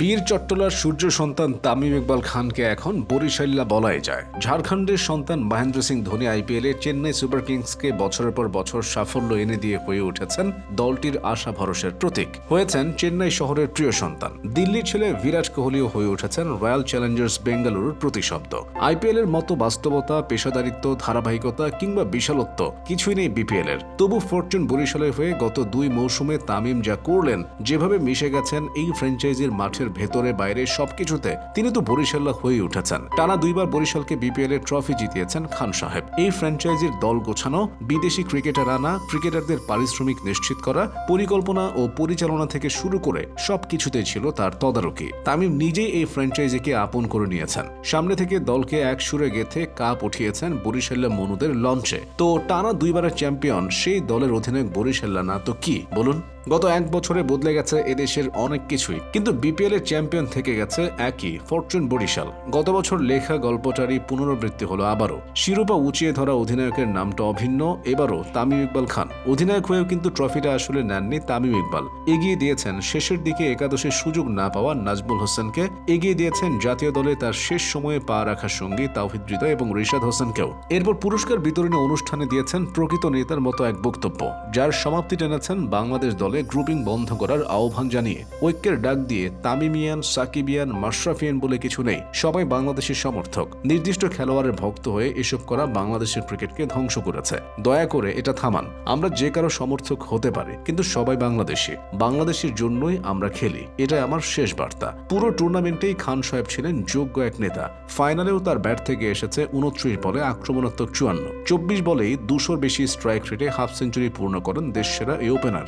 বীর চট্টলার সূর্য সন্তান তামিম ইকবাল খানকে এখন বরিশাল্লা বলাই যায়। ঝাড়খণ্ডের সন্তান মহেন্দ্র সিং ধোনি আইপিএলে চেন্নাই সুপার কিংসকে বছরের পর বছর সাফল্য এনে দিয়ে হয়ে উঠেছেন দলটির আশা ভরসের প্রতীক। হয়েছেন চেন্নাই শহরের প্রিয় সন্তান। দিল্লির ছেলে বিরাট কোহলিও হয়ে উঠেছেন রয়্যাল চ্যালেঞ্জার্স বেঙ্গালুরুর প্রতিশব্দ। আইপিএল এর মতো বাস্তবতা, পেশাদারিত্ব, ধারাবাহিকতা কিংবা বিশালত্ব কিছুই নেই বিপিএল এর। তবু ফরচুন বরিশালের হয়ে গত দুই মৌসুমে তামিম যা করলেন, যেভাবে মিশে গেছেন এই ফ্র্যাঞ্চাইজির মাঠের ভেতরে বাইরে সবকিছুতে তিনি তো বরিশাল্লা হয়ে উঠেছেন। টানা দুইবার বরিশালকে বিপিএল এর ট্রফি জিতিয়েছেন খান সাহেব। এই ফ্র্যাঞ্চাইজির দল গোছানো, বিদেশি ক্রিকেটার আনা ক্রিকেটারদের পারিশ্রমিক নিশ্চিত করা, পরিকল্পনা ও পরিচালনা থেকে শুরু করে সবকিছুতেই ছিল তার তদারকি। তামিম নিজেই এই ফ্র্যাঞ্চাইজিকে আপন করে নিয়েছেন। সামনে থেকে দলকে এক সুরে গেথে কাপ উঠিয়েছেন বরিশাল্লা মনুদের লঞ্চে। তো টানা দুইবারের চ্যাম্পিয়ন সেই দলের অধিনায়ক বরিশাল্লা না, তো কি? বলুন। গত এক বছরে বদলে গেছে এদেশের অনেক কিছুই, কিন্তু বিপিএল এর চ্যাম্পিয়ন থেকে গেছে একই ফরচুন বরিশাল। গত বছর লেখা গল্পটারই পুনরাবৃত্তি হলো আবারও। শিরোপা উঁচিয়ে ধরা অধিনায়কের নামটা অভিন্ন, এবারও তামিম ইকবাল খান। অধিনায়ক হয়েও কিন্তু ট্রফিটা আসলে নেননি তামিম ইকবাল। এগিয়ে দিয়েছেন শেষের দিকে একাদশের সুযোগ না পাওয়া নাজমুল হোসেনকে। এগিয়ে দিয়েছেন জাতীয় দলে তার শেষ সময়ে পা রাখার সঙ্গী তাওহিদ হৃদয় এবং রিশাদ হোসেনকেও। এরপর পুরস্কার বিতরণী অনুষ্ঠানে দিয়েছেন প্রকৃত নেতার মতো এক বক্তব্য, যার সমাপ্তি টেনেছেন বাংলাদেশ দলে গ্রুপিং বন্ধ করার আহ্বান জানিয়ে ঐক্যের ডাক দিয়ে তামিমিয়ান, সাকিবিয়ান, মাশরাফিয়ান বলে কিছু নেই। সবাই বাংলাদেশের সমর্থক। নির্দিষ্ট খেলোয়াড়ের ভক্ত হয়ে এসব করা বাংলাদেশের ক্রিকেটকে ধ্বংস করেছে। দয়া করে এটা থামান। আমরা যে কারও সমর্থক হতে পারি, কিন্তু সবাই বাংলাদেশি। বাংলাদেশের জন্যই আমরা খেলি। এটাই আমার শেষ বার্তা। পুরো টুর্নামেন্টেই খান সাহেব ছিলেন যোগ্য এক নেতা। ফাইনালেও তার ব্যাট থেকে এসেছে উনত্রিশ বলে আক্রমণাত্মক চুয়ান্ন। চব্বিশ বলেই দুশোর বেশি স্ট্রাইক রেটে হাফ সেঞ্চুরি পূর্ণ করেন দেশ সেরা এই ওপেনার।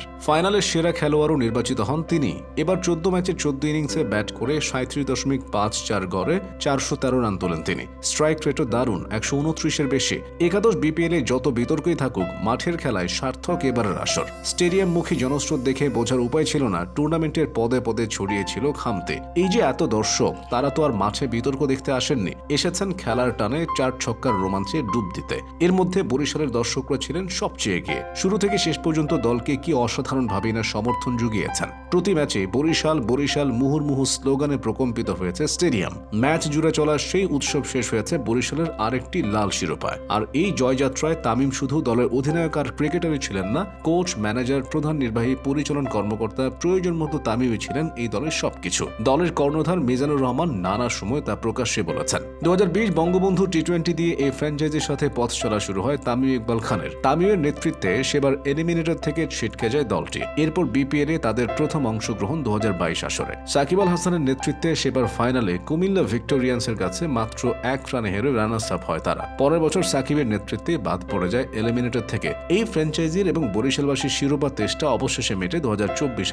ফাইনালের সেরা খেলোয়াড়ও নির্বাচিত হন তিনি। এবার চোদ্দ ম্যাচের চোদ্দ ইনিংসে ব্যাট করে সাঁত্রিশ দশমিক পাঁচ চার গড়ে চারশো তেরো রান তোলেন তিনি। স্ট্রাইক রেটও দারুণ, একশো উনত্রিশের বেশি। একাদশ বিপিএল এ যত বিতর্কই থাকুক, মাঠের খেলায় সার্থক এবারের আসর। স্টেডিয়াম মুখী জনস্রোত দেখে বোঝার উপায় ছিল না, টুর্নামেন্টের পদে পদে ছড়িয়েছিল খামতে। এই যে এত দর্শক, তারা তো আর মাঠে বিতর্ক দেখতে আসেননি। এসেছেন খেলার টানে চার ছক্কার রোমাঞ্চে ডুব দিতে। এর মধ্যে বরিশালের দর্শকরা ছিলেন সবচেয়ে এগিয়ে। শুরু থেকে শেষ পর্যন্ত দলকে কি অসাধারণভাবে না সমর্থন জুগিয়েছেন। প্রতি ম্যাচে বরিশাল বরিশাল মুহুর্মুহু স্লোগানে প্রকম্পিত হয়েছে স্টেডিয়াম। ম্যাচ জুড়ে চলা সেই উৎসব শেষ হয়েছে বরিশালের আরেকটি লাল শিরোপায়। আর এই জয়যাত্রায় তামিম শুধু দলের অধিনায়ক আর ক্রিকেটারই ছিলেন না, কোচ, ম্যানেজার, প্রধান নির্বাহী, পরিচালন কর্মকর্তা প্রয়োজন মতো তামিমই ছিলেন এই দলের সবকিছু। দলের কর্ণধার মিজানুর রহমান নানা সময় তা প্রকাশ্যে বলেছেন। দু হাজার বিশ বঙ্গবন্ধু টি টোয়েন্টি দিয়ে এই ফ্র্যাঞ্চাইজির সাথে পথ চলা শুরু হয় তামিম ইকবাল খানের। তামিমের নেতৃত্বে সেবার এলিমিনেটর থেকে ছিটকে যায় দলটি। এরপর বিপিএল তাদের প্রথম অংশগ্রহণ দু হাজার বাইশ আসরে। সাকিব আল হাসানের নেতৃত্বে সেবার ফাইনালে কুমিল্লা ভিক্টোরিয়ান্সের কাছে মাত্র এক রানে হেরে রানার্স আপ হয় তারা। পরের বছর সাকিবের নেতৃত্বে বাদ পড়ে যায় এলিমিনেটর থেকে। এই ফ্র্যাঞ্চাইজির এবং বরিশালবাসীর শিরোপা তেষ্টা অবশেষে মেটে দু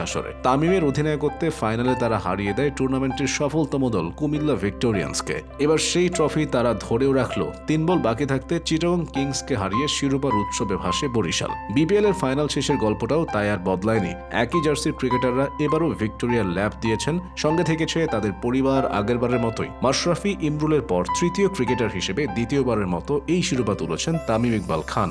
আসরে। তামিমের অধিনায়কত্বে ফাইনালে তারা হারিয়ে দেয় টুর্নামেন্টের সফলতম দল কুমিল্লা ভিক্টোরিয়ান্সকে। এবার সেই ট্রফি তারা ধরেও রাখল। তিন বল বাকি থাকতে চিটগং কিংসকে হারিয়ে শিরোপার উৎসবে ভাসে বরিশাল। বিপিএল এর ফাইনাল শেষের গল্পটাও তাই আর বদলায়নি। একই জার্সির ক্রিকেটাররা এবারও ভিক্টোরিয়া ল্যাব দিয়েছেন, সঙ্গে থেকেছে তাদের পরিবার আগেরবারের মতোই। মাশরাফি ইমরুলের পর তৃতীয় ক্রিকেটার হিসেবে দ্বিতীয়বারের মতো এই শিরোপা তুলেছেন তামিম ইকবাল খান।